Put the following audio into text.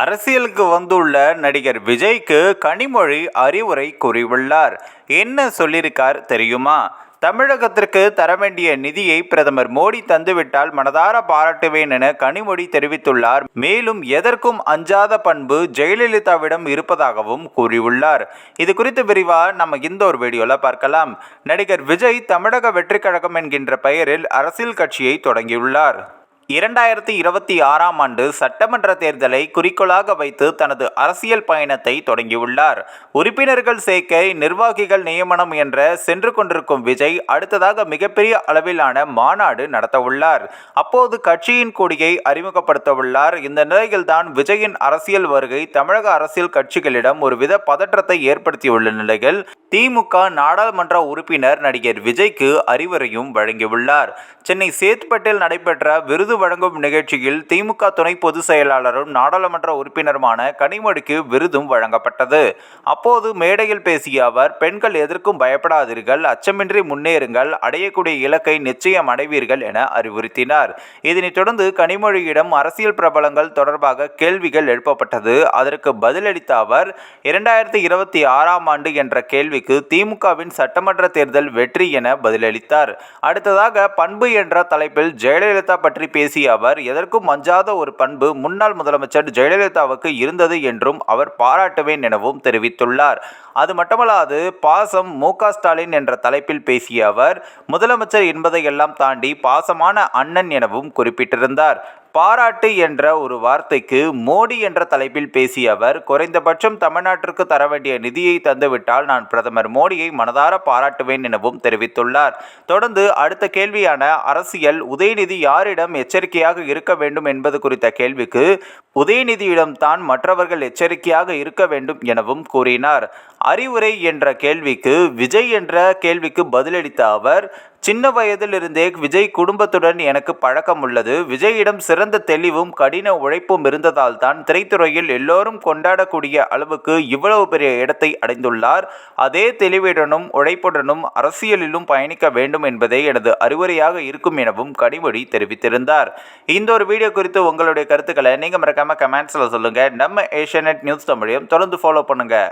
அரசியலுக்கு வந்துள்ள நடிகர் விஜய்க்கு கனிமொழி அறிவுரை கூறியுள்ளார். என்ன சொல்லியிருக்கார் தெரியுமா? தமிழகத்திற்கு தர வேண்டிய நிதியை பிரதமர் மோடி தந்துவிட்டால் மனதார பாராட்டுவேன் என கனிமொழி தெரிவித்துள்ளார். மேலும் எதற்கும் அஞ்சாத பண்பு ஜெயலலிதாவிடம் இருப்பதாகவும் கூறியுள்ளார். இது குறித்து விரிவா நம்ம இந்த ஒரு வீடியோல பார்க்கலாம். நடிகர் விஜய் தமிழக வெற்றிக் கழகம் என்கின்ற பெயரில் அரசியல் கட்சியை தொடங்கியுள்ளார். இரண்டாயிரத்தி இருபத்தி ஆறாம் ஆண்டு சட்டமன்ற தேர்தலை குறிக்கோளாக வைத்து தனது அரசியல் பயணத்தை தொடங்கியுள்ளார். உறுப்பினர்கள் சேர்க்கை நிர்வாகிகள் நியமனம் என்ற சென்று கொண்டிருக்கும் விஜய் அடுத்ததாக மிகப்பெரிய அளவிலான மாநாடு நடத்தவுள்ளார். அப்போது கட்சியின் கொடியை அறிமுகப்படுத்தவுள்ளார். இந்த நிலையில்தான் விஜயின் அரசியல் வருகை தமிழக அரசியல் கட்சிகளிடம் ஒருவித பதற்றத்தை ஏற்படுத்தியுள்ள நிலையில் திமுக நாடாளுமன்ற உறுப்பினர் நடிகர் விஜய்க்கு அறிவுரையும் வழங்கியுள்ளார். சென்னை சேத்துப்பட்டில் நடைபெற்ற விருது வழங்கும் நிகழ்ச்சியில் திமுக துணை பொதுச் செயலாளரும் நாடாளுமன்ற உறுப்பினருமான கனிமொழிக்கு விருதும் வழங்கப்பட்டது. அப்போது மேடையில் பேசிய அவர் பெண்கள் எதற்கும் பயப்படாதீர்கள் அச்சமின்றி முன்னேறுங்கள் அடையக்கூடிய இலக்கை நிச்சயம் அடைவீர்கள் என அறிவுறுத்தினார். இதனைத் தொடர்ந்து கனிமொழியிடம் அரசியல் பிரபலங்கள் தொடர்பாக கேள்விகள் எழுப்பப்பட்டது. அதற்கு பதிலளித்த அவர் இரண்டாயிரத்தி இருபத்தி ஆறாம் ஆண்டு என்ற கேள்விக்கு திமுகவின் சட்டமன்ற தேர்தல் வெற்றி என பதிலளித்தார். அடுத்ததாக பண்பு என்ற தலைப்பில் ஜெயலலிதா பற்றி பேசிய பேசிய அவர் எதற்கும் அஞ்சாத ஒரு பண்பு முன்னாள் முதலமைச்சர் ஜெயலலிதாவுக்கு இருந்தது என்றும் அவர் பாராட்டுவேன் எனவும் தெரிவித்துள்ளார். அது மட்டுமல்லாது பாசம் மு. ஸ்டாலின் என்ற தலைப்பில் பேசிய அவர் முதலமைச்சர் என்பதையெல்லாம் தாண்டி பாசமான அண்ணன் எனவும் குறிப்பிட்டிருந்தார். பாராட்டு என்ற ஒரு வார்த்தைக்கு மோடி என்ற தலைப்பில் பேசிய அவர் குறைந்தபட்சம் தமிழ்நாட்டிற்கு தர வேண்டிய நிதியை தந்துவிட்டால் நான் பிரதமர் மோடியை மனதார பாராட்டுவேன் எனவும் தெரிவித்துள்ளார். தொடர்ந்து அடுத்த கேள்வியான அரசியல் உதயநிதி யாரிடம் எச்சரிக்கையாக இருக்க வேண்டும் என்பது குறித்த கேள்விக்கு உதயநிதியிடம் தான் மற்றவர்கள் எச்சரிக்கையாக இருக்க வேண்டும் எனவும் கூறினார். அறிவுரை என்ற கேள்விக்கு விஜய் என்ற கேள்விக்கு பதிலளித்த அவர் சின்ன வயதிலிருந்தே விஜய் குடும்பத்துடன் எனக்கு பழக்கம் உள்ளது. விஜயிடம் சிறந்த தெளிவும் கடின உழைப்பும் இருந்ததால் தான் திரைத்துறையில் எல்லோரும் கொண்டாடக்கூடிய அளவுக்கு இவ்வளவு பெரிய இடத்தை அடைந்துள்ளார். அதே தெளிவுடனும் உழைப்புடனும் அரசியலிலும் பயணிக்க வேண்டும் என்பதே எனது அறிவுரையாக இருக்கும் எனவும் கனிமொழி தெரிவித்திருந்தார். இந்த ஒரு வீடியோ குறித்து உங்களுடைய கருத்துக்களை நீங்கள் மறக்காம கமெண்ட்ஸில் சொல்லுங்கள் நம்ம ஏஷியநெட் நியூஸ் தமிழையும் தொடர்ந்து ஃபாலோ பண்ணுங்கள்